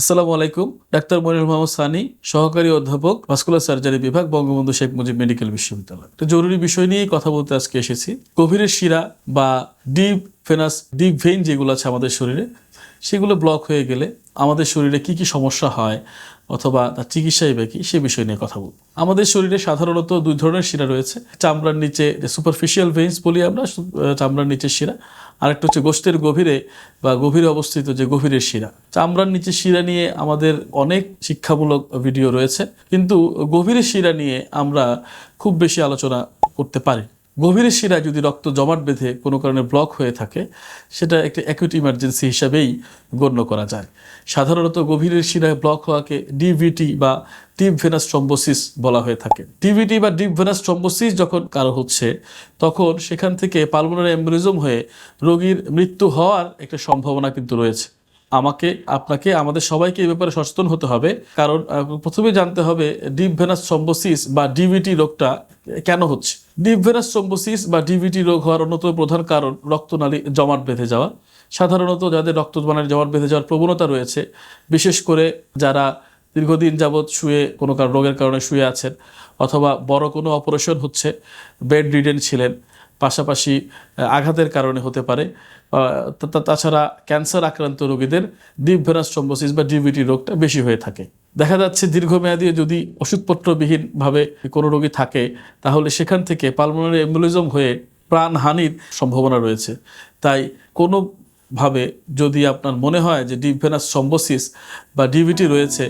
আসসালামু আলাইকুম। ডাক্তার মনির মোহাম্মদ সানি, সহকারী অধ্যাপক, ভাস্কুলার সার্জারি বিভাগ, বঙ্গবন্ধু শেখ মুজিব মেডিকেল বিশ্ববিদ্যালয়। একটা জরুরি বিষয় নিয়েই কথা বলতে আজকে এসেছি। গভীরের শিরা বা ডিপ ফেনাস, ডিপ ভেইন যেগুলো আছে আমাদের শরীরে সেগুলো ব্লক হয়ে গেলে আমাদের শরীরে কি কি সমস্যা হয় অথবা তার চিকিৎসাই বা কি, সে বিষয় নিয়ে কথা বলব। আমাদের শরীরে সাধারণত দুই ধরনের শিরা রয়েছে। চামড়ার নিচে যে সুপারফিশিয়াল ভেইনস বলি আমরা চামড়ার নিচের শিরা। আরেকটা হচ্ছে গোষ্ঠের গভীরে বা গভীরে অবস্থিত যে গভীরের শিরা। চামড়ার নিচে শিরা নিয়ে আমাদের অনেক শিক্ষামূলক ভিডিও রয়েছে। কিন্তু গভীরের শিরা নিয়ে আমরা খুব বেশি আলোচনা করতে পারি গভীরের শিরায় যদি রক্ত জমাট বেঁধে কোনো কারণে ব্লক হয়ে থাকে, সেটা একটি অ্যাকুইট ইমার্জেন্সি হিসাবেই গণ্য করা যায়। সাধারণত গভীরের শিরায় ব্লক হওয়াকে ডিভিটি বা ডিপ ভেনাস ট্রম্বোসিস বলা হয়ে থাকে। ডিভিটি বা ডিপ ভেনাস ট্রম্বোসিস যখন কারও হচ্ছে, তখন সেখান থেকে পালমোনারি এম্বলিজম হয়ে রোগীর মৃত্যু হওয়ার একটা সম্ভাবনা কিন্তু রয়েছে। আমাকে, আপনাকে, আমাদের সবাইকে এই ব্যাপারে সচেতন হতে হবে। কারণ প্রথমে জানতে হবে ডিপ ভেনাস থ্রম্বোসিস বা ডিভিটি রোগটা কেন হচ্ছে? ডিপ ভেনাস থ্রম্বোসিস বা ডিভিটি রোগ হওয়ার অন্যতম প্রধান কারণ রক্তনালী জমাট বেঁধে যাওয়া। সাধারণত যাদের রক্তনালী জমাট বেঁধে যাওয়ার প্রবণতা রয়েছে, বিশেষ করে যারা দীর্ঘদিন যাবৎ শুয়ে কোনো রোগের কারণে শুয়ে আছেন অথবা বড় কোনো অপারেশন হচ্ছে, বেড রিডেন ছিলেন পাশাপাশি আঘাতের কারণে হতে পারে। তাছাড়া ক্যান্সার আক্রান্ত রোগীদের ডিপ ভেনাস ট্রম্বোসিস বা ডিভিটি রোগটা বেশি হয়ে থাকে। দেখা যাচ্ছে দীর্ঘমেয়াদী যদি ওষুধপত্রবিহীনভাবে কোনো রোগী থাকে, তাহলে সেখান থেকে পালমোনারি এম্বুলিজম হয়ে প্রাণহানির সম্ভাবনা রয়েছে। তাই কোনো ভাবে যদি আপনার মনে হয় যে ডিপ ভেনাস থ্রম্বোসিস বা ডিভিটি রয়েছে,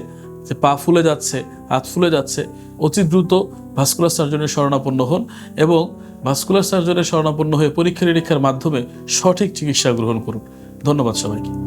যে পা ফুলে যাচ্ছে, হাত ফুলে যাচ্ছে, অতি দ্রুত ভাস্কুলার সার্জনের শরণাপন্ন হন এবং ভাস্কুলার সার্জনের শরণাপন্ন হয়ে পরীক্ষা নিরীক্ষার মাধ্যমে সঠিক চিকিৎসা গ্রহণ করুন। ধন্যবাদ সবাইকে।